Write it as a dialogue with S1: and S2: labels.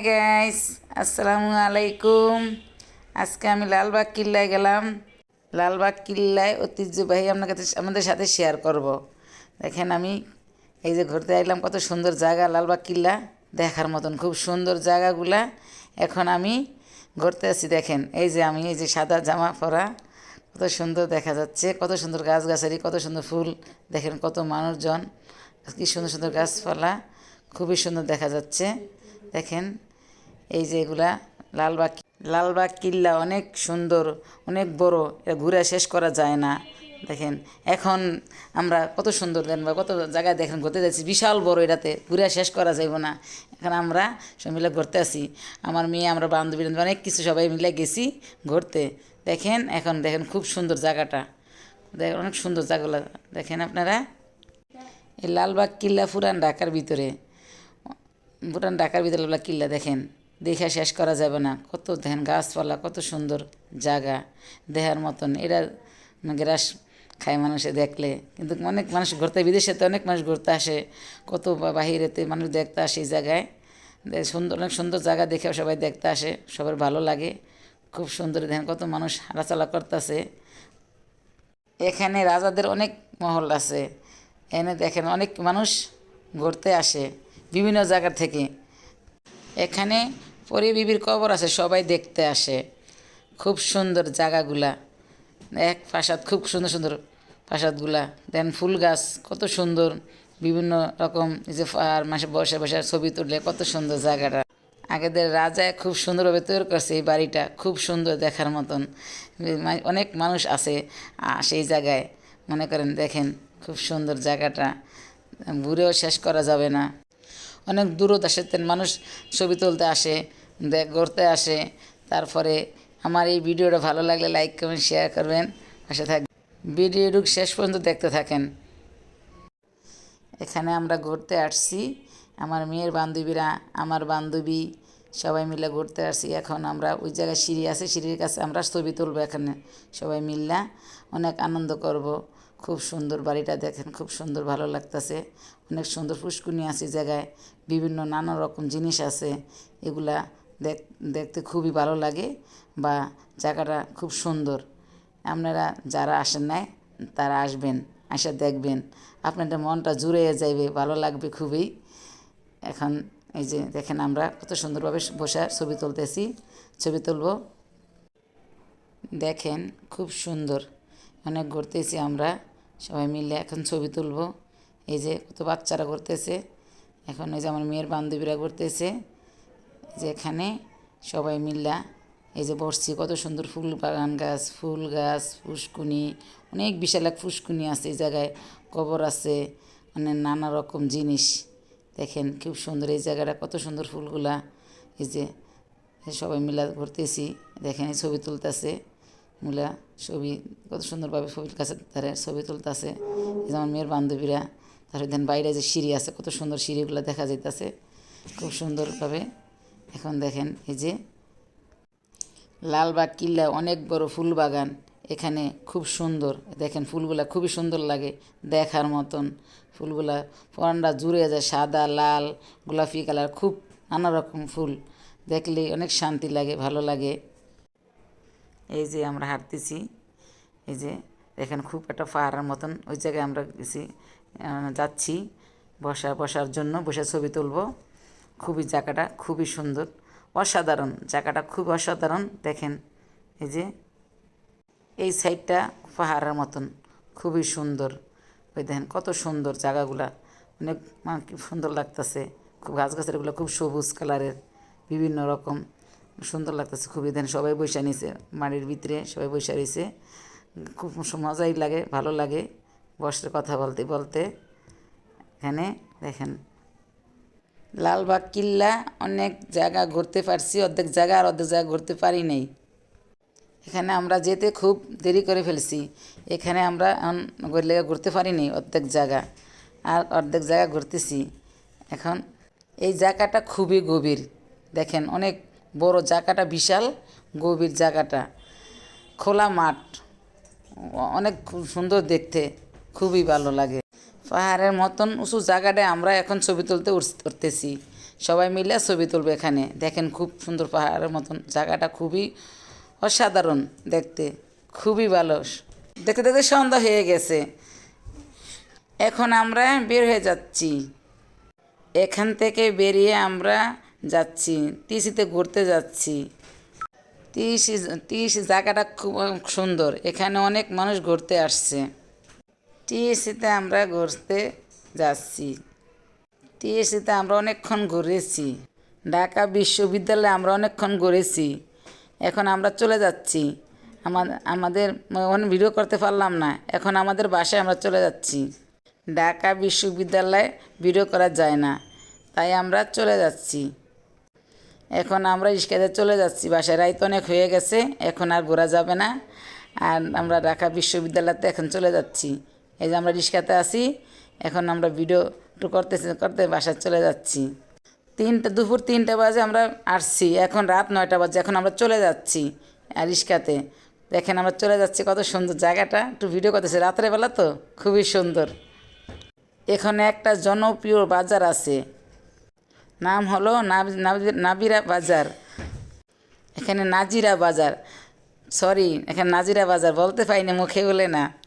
S1: Hi guys আসসালামু আলাইকুম আজকে আমি লালবাগ কিল্লায় গেলাম। লালবাগ কিল্লায় ঐতিহ্যবাহী আপনার কাছে আমাদের সাথে শেয়ার করব। দেখেন আমি এই যে ঘুরতে আইলাম, কত সুন্দর জায়গা লালবাগ কিল্লা। দেখার মতন খুব সুন্দর জায়গাগুলা। এখন আমি ঘুরতে আসি, দেখেন। এই যে আমি, এই যে সাদা জামা পরা, কত সুন্দর দেখা যাচ্ছে। কত সুন্দর গাছগাছালি, কত সুন্দর ফুল। দেখেন কত মানুষজন। কি সুন্দর সুন্দর গাছপালা। খুবই সুন্দর দেখা যাচ্ছে। দেখেন এই যে এগুলা লালবাগ লালবাগ কিল্লা অনেক সুন্দর, অনেক বড়, এটা ঘুরে শেষ করা যায় না। দেখেন, এখন আমরা কত সুন্দর দেন বা কত জায়গায় দেখেন, ঘুরতে যাচ্ছি, বিশাল বড় এটাতে, ঘুরে শেষ করা যাইব না। এখন আমরা সব মিলে ঘুরতে আসি। আমার মেয়ে, আমরা বান্ধবী অনেক কিছু সবাই মিলে গেছি ঘুরতে। দেখেন, এখন দেখেন খুব সুন্দর জায়গাটা। দেখেন, অনেক সুন্দর জায়গাগুলো। দেখেন আপনারা? এই লালবাগ কিল্লা পুরান ঢাকার ভিতরে। পুরান ঢাকার ভিতরে কিল্লা, দেখেন। দেখে শেষ করা যাবে না। কত দেখেন গাছপালা, কত সুন্দর জায়গা দেহার মতন। এরা গ্রাস খায় মানুষে দেখলে। কিন্তু অনেক মানুষ ঘুরতে বিদেশে তো অনেক মানুষ ঘুরতে আসে। কত বাহিরেতে মানুষ দেখতে আসে এই জায়গায়। সুন্দর, অনেক সুন্দর জায়গা দেখে সবাই দেখতে আসে, সবার ভালো লাগে। খুব সুন্দর দেখেন কত মানুষ হাঁটাচলা করতেছে। এখানে রাজাদের অনেক মহল আছে। এনে দেখেন অনেক মানুষ ঘুরতে আসে বিভিন্ন জায়গা থেকে। এখানে পরি বিবির কবর আছে, সবাই দেখতে আসে। খুব সুন্দর জায়গাগুলা। এক প্রাসাদ, খুব সুন্দর সুন্দর প্রাসাদগুলা। দেন ফুল গাছ, কত সুন্দর। বিভিন্ন রকম যে আর মাসে বসে বসে ছবি তুললে কত সুন্দর জায়গাটা। আগেদের রাজায় খুব সুন্দরভাবে তৈরি করছে এই বাড়িটা, খুব সুন্দর দেখার মতন। অনেক মানুষ আছে সেই জায়গায়। মনে করেন, দেখেন, খুব সুন্দর জায়গাটা। ঘুরেও শেষ করা যাবে না। অনেক দূরদেশের মানুষ ছবি তুলতে আসে। দেখ ঘুরতে আসে। তারপরে আমার এই ভিডিওটা ভালো লাগলে লাইক কমেন্ট শেয়ার করবেন। পাশে থাক ভিডিওটুক শেষ পর্যন্ত দেখতে থাকেন। এখানে আমরা ঘুরতে আসছি। আমার মেয়ের বান্ধবীরা, আমার বান্ধবী, সবাই মিলে ঘুরতে আসছি। এখন আমরা ওই জায়গায় সিঁড়ি আছে, সিঁড়ির কাছে আমরা ছবি তুলবো এখানে। সবাই মিললা অনেক আনন্দ করব। খুব সুন্দর বাড়িটা দেখেন, খুব সুন্দর ভালো লাগতেছে। অনেক সুন্দর পুষ্কুনি আছে জায়গায়। বিভিন্ন নানা রকম জিনিস আছে। এগুলা দেখতে খুবই ভালো লাগে বা জায়গাটা খুব সুন্দর। আপনারা যারা আসেন নাই, তারা আসবেন, আসা দেখবেন। আপনাদের মনটা জুড়ে যাইবে, ভালো লাগবে খুবই। এখন এই যে দেখেন আমরা কত সুন্দরভাবে বসে ছবি তুলতেছি, ছবি তুলব। দেখেন খুব সুন্দর, অনেক ঘুরতেছি আমরা, সবাই মিলে এখন ছবি তুলব। এই যে কত বাচ্চারা ঘুরতেছে, এখন এই যে আমার মেয়ের বান্ধবীরা ঘুরতেছে। যে এখানে সবাই মিল্লা এই যে বসছি কত সুন্দর ফুল বাগান গাছ, ফুল গাছ, ফুসকুনি, অনেক বিশাল এক ফুসকুনি আছে এই জায়গায়, কবর আছে মানে নানা রকম জিনিস। দেখেন খুব সুন্দর এই জায়গাটা, কত সুন্দর ফুলগুলা। এই যে সবাই মিলা ঘুরতেছি, দেখেন এই ছবি তুলতেছে, মুলা ছবি, কত সুন্দরভাবে ছবির কাছে তারা ছবি তুলতেছে। যেমন মেয়ের বান্ধবীরা তারপরে দেন বাইরে যে সিঁড়ি আছে, কত সুন্দর সিঁড়িগুলো দেখা যাইতেছে, খুব সুন্দরভাবে। এখন দেখেন, এই যে লালবাগ কিল্লা অনেক বড় ফুল বাগান এখানে খুব সুন্দর। দেখেন ফুলগুলা খুবই সুন্দর লাগে দেখার মতন। ফুলগুলা পরানটা জুড়ে যায় সাদা, লাল, গোলাপি কালার, খুব নানা রকম ফুল। দেখলে অনেক শান্তি লাগে, ভালো লাগে। এই যে আমরা হাঁটতেছি, এই যে এখানে খুব একটা পাহাড়ের মতন ওই জায়গায় আমরা গেছি যাচ্ছি বসা বসার জন্য বসে ছবি তুলব। খুবই জায়গাটা খুবই সুন্দর। অসাধারণ, জায়গাটা খুব অসাধারণ। দেখেন, এই যে, এই সাইডটা পাহাড়ের মতন, খুবই সুন্দর। ওই দেখেন, কত সুন্দর জায়গাগুলা। অনেক মানে সুন্দর লাগতেছে। খুব গাছগাছালিগুলো খুব সবুজ কালারের, বিভিন্ন রকম। সুন্দর লাগতেছে খুবই। দেখেন সবাই বৈশা নিছে, মাটির ভিতরে সবাই বৈশা রয়েছে। খুব মজাই লাগে, ভালো লাগে বসে কথা বলতে বলতে। এখানে, দেখেন লালবাগ কিল্লা অনেক জায়গা ঘুরতে পারছি, অর্ধেক জায়গা আর অর্ধেক জায়গা ঘুরতে পারি নাই। এখানে আমরা যেতে খুব দেরি করে ফেলছি। এখানে আমরা লেগে ঘুরতে পারিনি অর্ধেক জায়গা আর অর্ধেক জায়গা ঘুরতেছি। এখন এই জায়গাটা খুবই গভীর। দেখেন অনেক বড় জায়গাটা বিশাল, গভীর জায়গাটা। খোলা মাঠ। অনেক সুন্দর দেখতে, খুবই ভালো লাগে। পাহাড়ের মতন উঁচু জায়গাটায় আমরা এখন ছবি তুলতে উঠতেছি সবাই মিলে ছবি তুলবে এখানে। দেখেন খুব সুন্দর পাহাড়ের মতন জায়গাটা, খুবই অসাধারণ দেখতে, খুবই ভালো। দেখতে দেখতে সন্ধ্যা হয়ে গেছে। এখন আমরা বের হয়ে যাচ্ছি। এখান থেকে বেরিয়ে আমরা যাচ্ছি, তিসিতে ঘুরতে যাচ্ছি। টিসি টিসি জায়গাটা খুব সুন্দর। এখানে অনেক মানুষ ঘুরতে আসছে। টিএসিতে আমরা ঘুরতে যাচ্ছি। টিএসিতে আমরা অনেকক্ষণ ঘুরেছি। ঢাকা বিশ্ববিদ্যালয়ে আমরা অনেকক্ষণ ঘুরেছি। এখন আমরা চলে যাচ্ছি। আমাদের অনেক ভিডিও করতে পারলাম না। এখন আমাদের বাসায় আমরা চলে যাচ্ছি। ঢাকা বিশ্ববিদ্যালয়ে ভিডিও করা যায় না। তাই আমরা চলে যাচ্ছি। এখন আমরা রিক্সাতে চলে যাচ্ছি। বাসায় রাইত অনেক হয়ে গেছে। এখন আর ঘোরা যাবে না। আর আমরা ঢাকা বিশ্ববিদ্যালয়তে এখন চলে যাচ্ছি। এই যে আমরা রিক্সাতে আসি এখন আমরা ভিডিও একটু করতেছি, করতে বাসায় চলে যাচ্ছি। তিনটা, দুপুর তিনটে বাজে আমরা আসছি, এখন রাত নয়টা বাজে, এখন আমরা চলে যাচ্ছি রিক্সাতে। দেখেন আমরা চলে যাচ্ছি, কত সুন্দর জায়গাটা, একটু ভিডিও করতেছি রাত্রেবেলা তো খুবই সুন্দর। এখানে একটা জনপ্রিয় বাজার আছে, নাম হলো নাব- নাব- নাবিরা বাজার। এখানে নাজিরা বাজার, সরি, এখানে নাজিরা বাজার, বলতে পারিনি, মুখে বলে না।